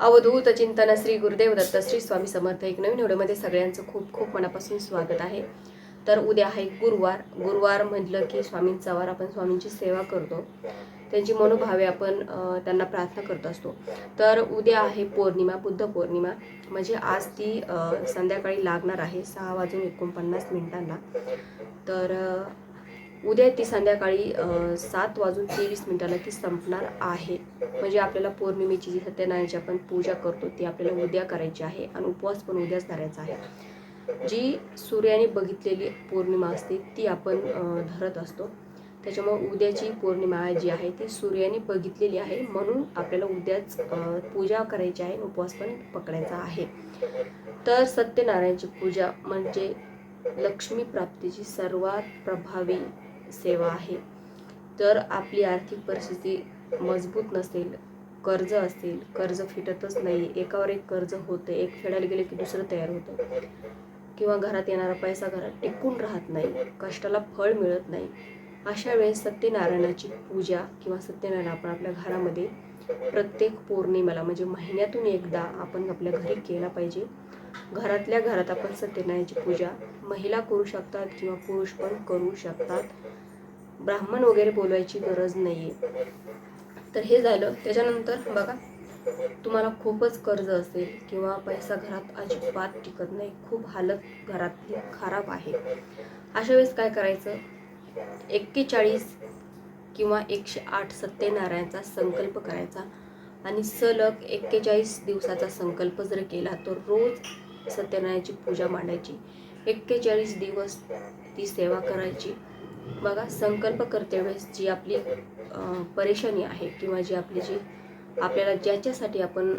अवधूत चिंतन श्री गुरुदेव दत्त श्री स्वामी समर्थ एक नवीन व्हिडिओमध्ये सगळ्यांचं खूप खूप मनापासून स्वागत आहे. तर उद्या आहे गुरुवार. गुरुवार म्हटलं की स्वामींचा वार आपण स्वामींची सेवा करतो. त्यांची मनोभावे आपण त्यांना प्रार्थना करत असतो. तर उद्या आहे पौर्णिमा बुद्ध पौर्णिमा. म्हणजे आज ती संध्याकाळी लागणार आहे सहा वाजून एकोणपन्नास मिनिटांना. तर उद्या ती संध्याकाळी सात वाजून तेवीस मिनिटाला ती संपणार आहे. म्हणजे आपल्याला पौर्णिमेची जी सत्यनारायणची आपण पूजा करतो ती आपल्याला उद्या करायची आहे आणि उपवास पण उद्याच धरायचा आहे. जी सूर्याने बघितलेली पौर्णिमा असते ती आपण धरत असतो. त्याच्यामुळे उद्याची पौर्णिमा जी आहे ती सूर्याने बघितलेली आहे. म्हणून आपल्याला उद्याच पूजा करायची आहे आणि उपवास पण पकडायचा आहे. तर सत्यनारायणची पूजा म्हणजे लक्ष्मी प्राप्तीची सर्वात प्रभावी सेवा आहे. तर आपली आर्थिक परिस्थिती मजबूत नसेल कर्ज असेल कर्ज फिटतच नाही एकावर एक कर्ज होतं एक फेडायला गेले की दुसरं तयार होतं. किंवा घरात येणारा पैसा घरात टिकून राहत नाही कष्टाला फळ मिळत नाही. अशा वेळेस सत्यनारायणाची पूजा किंवा सत्यनारायण आपण आपल्या घरामध्ये प्रत्येक पौर्णिमेला म्हणजे महिन्यातून एकदा आपण आपल्या घरी केला पाहिजे. घरातल्या घरात आपण सत्यनारायणाची पूजा महिला करू शकतात किंवा पुरुष पण करू शकतात. ब्राह्मण वगैरे बोलवायची गरज नाही आहे तर हे झालं. त्याच्यानंतर बघा तुम्हाला खूपच कर्ज असेल किंवा पैसा घरात अजिबात टिकत नाही. खूप हालत घरातली खराब आहे. अशा वेळेस काय करायचं? एक्केचाळीस किंवा एकशे आठ सत्यनारायणचा संकल्प करायचा. आणि सलग एक्केचाळीस दिवसाचा संकल्प जर केला तर रोज सत्यनारायणाची पूजा मांडायची. एक्केचाळीस दिवस ती सेवा करायची. बघा संकल्प करतेवेळेस जी आपली परेशानी आहे किंवा जी आपली जी आपल्याला ज्याच्यासाठी आपण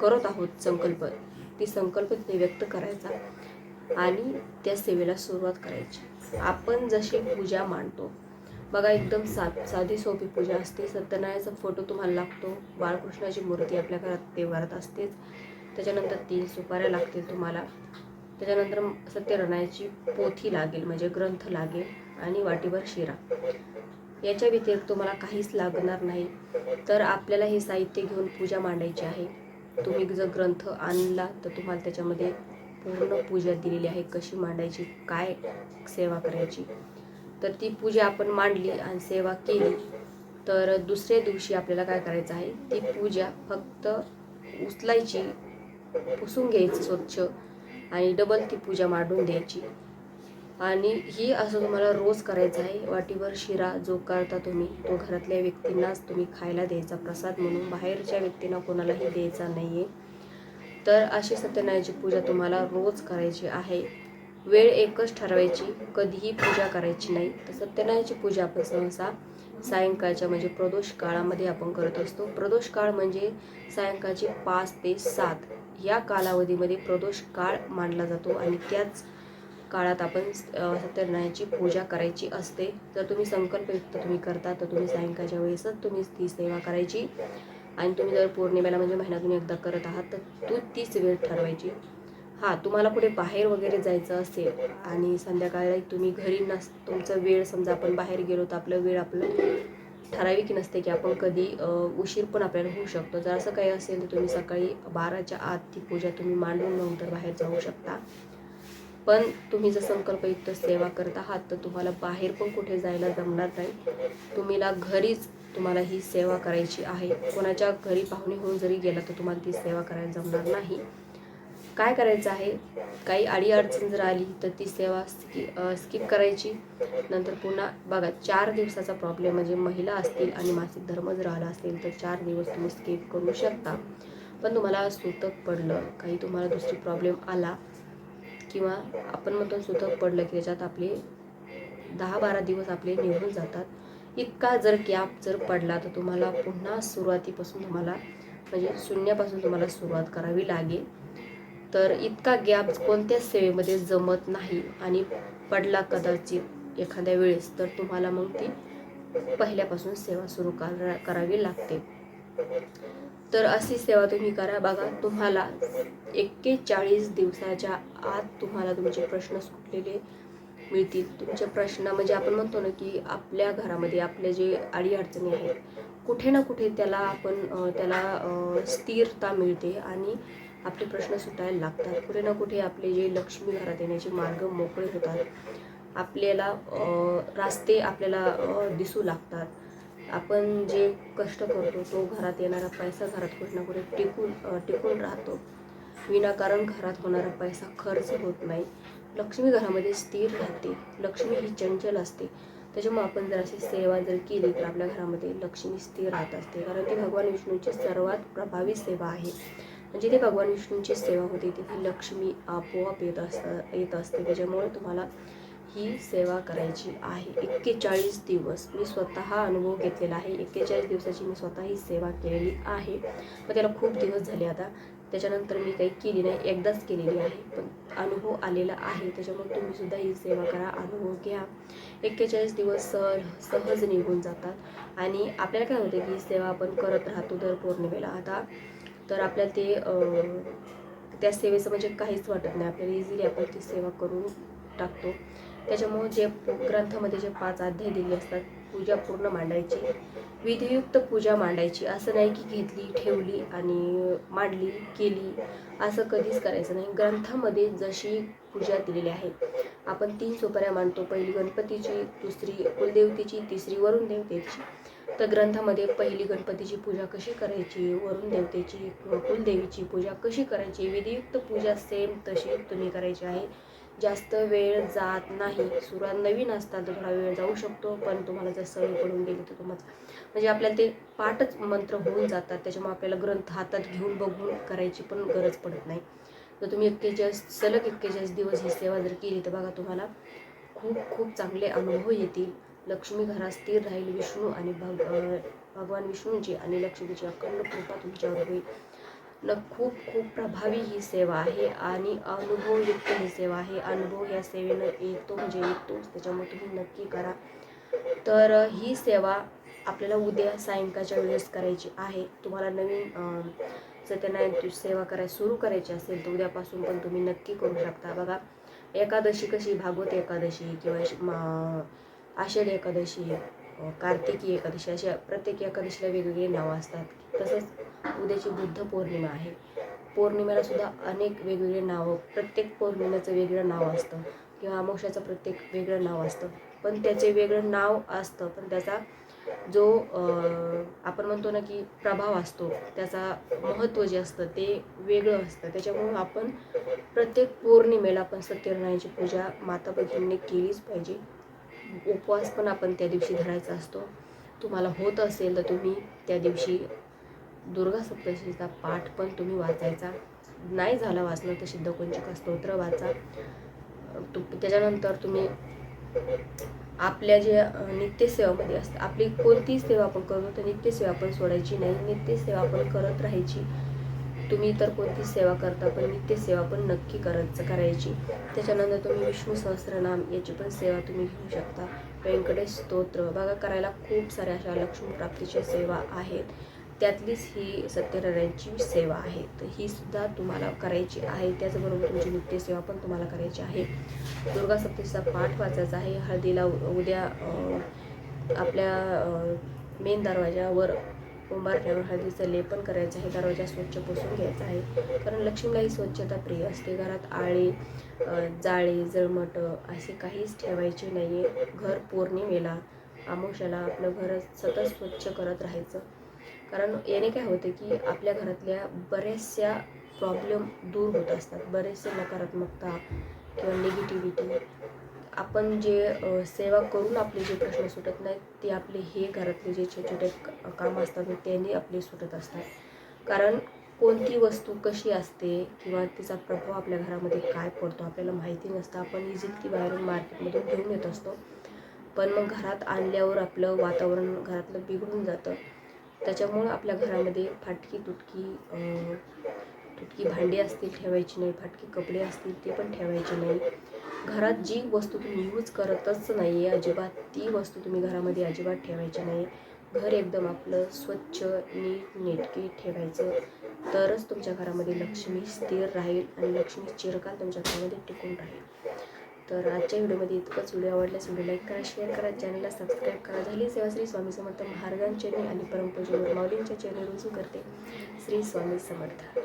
करत आहोत संकल्प ती संकल्प तिथे व्यक्त करायचा आणि त्या सेवेला सुरुवात करायची. आपण जशी पूजा मांडतो बघा एकदम सा साधी सोपी पूजा असते. सत्यनारायणाचा फोटो तुम्हाला लागतो. बाळकृष्णाची मूर्ती आपल्या घरात देवारात असतेच. त्याच्यानंतर तीन सुपाऱ्या लागतील तुम्हाला. त्याच्यानंतर सत्यनारायणाची पोथी लागेल म्हणजे ग्रंथ लागेल आणि वाटीभर शिरा. याच्या व्यतिरिक्त तुम्हाला काहीच लागणार नाही. तर आपल्याला हे साहित्य घेऊन पूजा मांडायची आहे. तुम्ही जर ग्रंथ आणला तर तुम्हाला त्याच्यामध्ये पूर्ण पूजा दिलेली आहे. कशी मांडायची काय सेवा करायची. तर ती पूजा आपण मांडली आणि सेवा केली तर दुसऱ्या दिवशी आपल्याला काय करायचं आहे ती पूजा फक्त उचलायची पुसून घ्यायची स्वच्छ आणि डबल ती पूजा मांडून द्यायची आणि ही असं तुम्हाला रोज करायचं आहे. वाटीवर शिरा जो करता तुम्ही तो घरातल्या व्यक्तींनाच तुम्ही खायला द्यायचा. प्रसाद म्हणून बाहेरच्या व्यक्तींना कोणालाही द्यायचा नाही आहे तर अशी सत्यनारायणाची पूजा तुम्हाला रोज करायची आहे. वेळ एकच ठरवायची. कधीही पूजा करायची नाही. तर सत्यनारायणाची पूजा आपण सहसा सायंकाळच्या म्हणजे प्रदोष काळामध्ये आपण करत असतो. प्रदोष काळ म्हणजे सायंकाळचे पाच ते सात. या कालावधीमध्ये प्रदोष काळ मानला जातो आणि त्याच काळात आपण सत्यनारायणाची पूजा करायची असते. जर तुम्ही संकल्पयुक्त तुम्ही करता तर तुम्ही सायंकाळच्या वेळेसच तुम्ही ती सेवा करायची. आणि तुम्ही जर पौर्णिमेला म्हणजे महिन्यातून एकदा करत आहात तर तू तीच वेळ ठरवायची. हां तुम्हाला कुठे बाहेर वगैरे जायचं असेल आणि संध्याकाळी तुम्ही घरी नस तुमचा वेळ समजा आपण बाहेर गेलो तर आपलं वेळ आपलं ठराविक नसते की आपण कधी उशीर पण आपल्याला होऊ शकतो. जर असं काही असेल तर तुम्ही सकाळी बाराच्या आत ती पूजा तुम्ही मांडून नंतर बाहेर जाऊ शकता. पण तुम्ही जर संकल्पयुक्त सेवा करत आहात तर तुम्हाला बाहेर पण कुठे जायला जमणार नाही. तुम्हीला घरीच तुम्हाला ही सेवा करायची आहे. कोणाच्या घरी पाहुणे होऊन जरी गेला तर तुम्हाला ती सेवा करायला जमणार नाही. काय करायचं आहे? काही अडी अडचण जर आली तर ती सेवा स्कि स्किप करायची. नंतर पुन्हा बघा चार दिवसाचा प्रॉब्लेम म्हणजे महिला असतील आणि मासिक धर्म जर आला असेल तर चार दिवस तुम्ही स्किप करू शकता. पण तुम्हाला सुतक पडलं काही तुम्हाला दुसरी प्रॉब्लेम आला किंवा आपण म्हणतो सुतक पडलं की त्याच्यात आपले दहा बारा दिवस आपले निघून जातात. इतका जर गॅप जर पडला तर तुम्हाला पुन्हा सुरुवातीपासून तुम्हाला म्हणजे शून्यापासून तुम्हाला सुरुवात करावी लागेल. तर इतका गॅप कोणत्याच सेवेमध्ये जमत नाही आणि पडला कदाचित एखाद्या वेळेस तर तुम्हाला मग ती पहिल्यापासून सेवा सुरू करा करावी लागते. तर अशी सेवा तुम्ही करा बघा तुम्हाला एक्केचाळीस दिवसाच्या आत तुम्हाला तुमचे प्रश्न सुटलेले मिळतील. तुमचे प्रश्न म्हणजे आपण म्हणतो ना की आपल्या घरामध्ये आपले जे अडीअडचणी आहेत कुठे ना कुठे त्याला आपण त्याला स्थिरता मिळते आणि आपले प्रश्न सुटायला लागतात. कुठे ना कुठे आपले जे लक्ष्मी घरात येण्याचे मार्ग मोकळे होतात. आपल्याला रास्ते आपल्याला दिसू लागतात. आपण जे कष्ट करतो तो घरात येणारा पैसा घरात कुठे ना कुठे टिकून टिकून राहतो. विनाकारण घरात होणारा पैसा खर्च होत नाही. लक्ष्मी घरामध्ये स्थिर राहते. लक्ष्मी ही चंचल असते. त्याच्यामुळे आपण जर अशी सेवा जर केली तर आपल्या घरामध्ये लक्ष्मी स्थिर राहत असते. कारण ती भगवान विष्णूची सर्वात प्रभावी सेवा आहे. म्हणजे जिथे भगवान विष्णूंची सेवा होते तिथे लक्ष्मी आपोआप येत असता येत असते. त्याच्यामुळे तुम्हाला ही सेवा करायची आहे. एक्केचाळीस दिवस मी स्वतः अनुभव घेतलेला आहे. एक्केचाळीस दिवसाची मी स्वतः ही सेवा केलेली आहे. पण त्याला खूप दिवस झाले आता. त्याच्यानंतर मी काही केली नाही. एकदाच केलेली आहे. पण अनुभव आलेला आहे. त्याच्यामुळे तुम्हीसुद्धा ही सेवा करा. अनुभव घ्या. एक्केचाळीस दिवस सर सहज निघून जातात. आणि आपल्याला काय होतं की सेवा आपण करत राहतो दर पौर्णिमेला. आता तर आपल्याला ते त्या सेवेचं म्हणजे काहीच वाटत नाही. आपल्याला इझिली आपण ती सेवा करून टाकतो. त्याच्यामुळं जे ग्रंथामध्ये जे पाच अध्याय दिले असतात पूजा पूर्ण मांडायची विधियुक्त पूजा मांडायची असं नाही की घेतली ठेवली आणि मांडली केली असं कधीच करायचं नाही. ग्रंथामध्ये जशी पूजा दिलेली आहे आपण तीन सोपाऱ्या मांडतो. पहिली गणपतीची दुसरी कुलदेवतेची तिसरी वरुण देवतेची तर ग्रंथामध्ये पहिली गणपतीची पूजा कशी करायची वरुण देवतेची कुलदेवीची पूजा कशी करायची विधियुक्त पूजा सेम तशी तुम्ही करायची आहे. जास्त वेळ जात नाही. सुरुवात नवीन असतात तर थोडा वेळ जाऊ शकतो पण तुम्हाला जर सवय पडून गेली तर तुम्हाला म्हणजे आपल्याला ते पाठच मंत्र होऊन जातात. त्याच्यामुळे आपल्याला ग्रंथ हातात घेऊन बघून करायची पण गरज पडत नाही. जर तुम्ही एक्केचाळीस सलग एक्केचाळीस दिवस ही सेवा जर केली तर बघा तुम्हाला खूप खूप चांगले अनुभव येतील. लक्ष्मी घरात स्थिर राहील विष्णू आणि भग भगवान विष्णूंची आणि लक्ष्मीची अखंड कृपा तुमच्यावर होईल. न खूप खूप प्रभावी ही सेवा आहे आणि अनुभवयुक्त ही सेवा आहे. अनुभव या सेवेनं येतो म्हणजे येतोच. त्याच्यामुळे तुम्ही नक्की करा. तर ही सेवा आपल्याला उद्या सायंकाळच्या वेळेस करायची आहे. तुम्हाला नवीन सत्यनारायण सेवा कराय सुरू करायची असेल तर उद्यापासून पण तुम्ही नक्की करू शकता. बघा एकादशी कशी भागवत एकादशी किंवा मा- आषाढी एकादशी अ, कार्तिकी एकादशी अशा प्रत्येक एकादशीला वेगवेगळी नावं असतात. तसंच उद्याची बुद्ध पौर्णिमा आहे. पौर्णिमेला सुद्धा अनेक वेगवेगळे नावं प्रत्येक पौर्णिमेचं वेगळं नाव असतं किंवा अमोक्षाचं प्रत्येक वेगळं नाव असतं. पण त्याचे वेगळं नाव असतं पण त्याचा जो आपण म्हणतो ना की प्रभाव असतो त्याचा महत्त्व जे असतं ते वेगळं असतं. त्याच्यामुळं आपण प्रत्येक पौर्णिमेला आपण सत्यनारायणची पूजा माता भगिनीने केलीच पाहिजे. उपवास पण आपण त्या दिवशी धरायचा असतो. तुम्हाला होत असेल तर तुम्ही त्या दिवशी दुर्गा सप्तशतीचा पाठ पण तुम्ही वाचायचा. नाही झाला वाचलं तर सिद्धकोंचिका स्तोत्र वाचा. तु त्याच्यानंतर तुम्ही आपल्या जे नित्यसेवामध्ये असतं आपली कोणतीही सेवा आपण करतो तर नित्यसेवा आपण सोडायची नाही. नित्यसेवा आपण करत राहायची. तुम्ही तर कोणती सेवा करता पण नित्यसेवा पण नक्की करत करायची. त्याच्यानंतर तुम्ही विष्णू सहस्रनाम याची पण सेवा तुम्ही घेऊ शकता. व्यंकटेश स्तोत्र. बघा करायला खूप साऱ्या अशा लक्ष्मीप्राप्तीच्या सेवा आहेत. त्यातलीच ही सत्यनारायणची सेवा आहे. तर ही सुद्धा तुम्हाला करायची आहे. त्याचबरोबर तुमची नित्यसेवा पण तुम्हाला करायची आहे. दुर्गा सप्तशीचा पाठ वाचायचा आहे. हळदीला उ- उद्या आपल्या मेन दरवाजावर उंबारठ्यावर हळदीचं लेपन करायचं आहे. दरवाजा स्वच्छ पुसून घ्यायचा आहे. कारण लक्ष्मीलाही स्वच्छता प्रिय असते. घरात आळे जाळी जाळे जळमट असे काहीच ठेवायचे नाही आहे घर पौर्णिमेला आमुष्याला आपलं घर सतत स्वच्छ करत राहायचं. कारण याने काय होतं की आपल्या घरातल्या बऱ्याचशा प्रॉब्लेम दूर होत असतात. बरेचसे नकारात्मकता किंवा निगेटिव्हिटी आपण जे सेवा करून आपले जे प्रश्न सुटत नाहीत ते आपले हे घरातले जे छोटे छोटे कामं असतात त्यांनी आपले सुटत असतात. कारण कोणती वस्तू कशी असते किंवा तिचा प्रभाव आपल्या घरामध्ये काय पडतो आपल्याला माहिती नसतं. आपण इझिली ती बाहेरून मार्केटमधून घेऊन येत असतो. पण मग घरात आणल्यावर आपलं वातावरण घरातलं बिघडून जातं. त्याच्यामुळं आपल्या घरामध्ये फाटकी तुटकी तुटकी भांडी असतील ठेवायची नाही फाटकी कपडे असतील ते पण ठेवायचे नाही. घरात जी वस्तू तुम्ही यूज करतच नाही आहे अजिबात ती वस्तू तुम्ही घरामध्ये अजिबात ठेवायची नाही. घर एकदम आपलं स्वच्छ नीट नेटके ठेवायचं. तरच तुमच्या घरामध्ये लक्ष्मी स्थिर राहील आणि लक्ष्मी चिरकाल तुमच्या घरामध्ये टिकून राहील. तर आजच्या व्हिडिओमध्ये इतकंच. व्हिडिओ आवडल्यास व्हिडिओ लाईक करा शेअर करा चॅनलला सबस्क्राईब करा. झाली सेवा श्री स्वामी समर्थ महाराजांचे आणि परमपूज्य माऊलींच्या चरणी रुजू करते. श्री स्वामी समर्थ.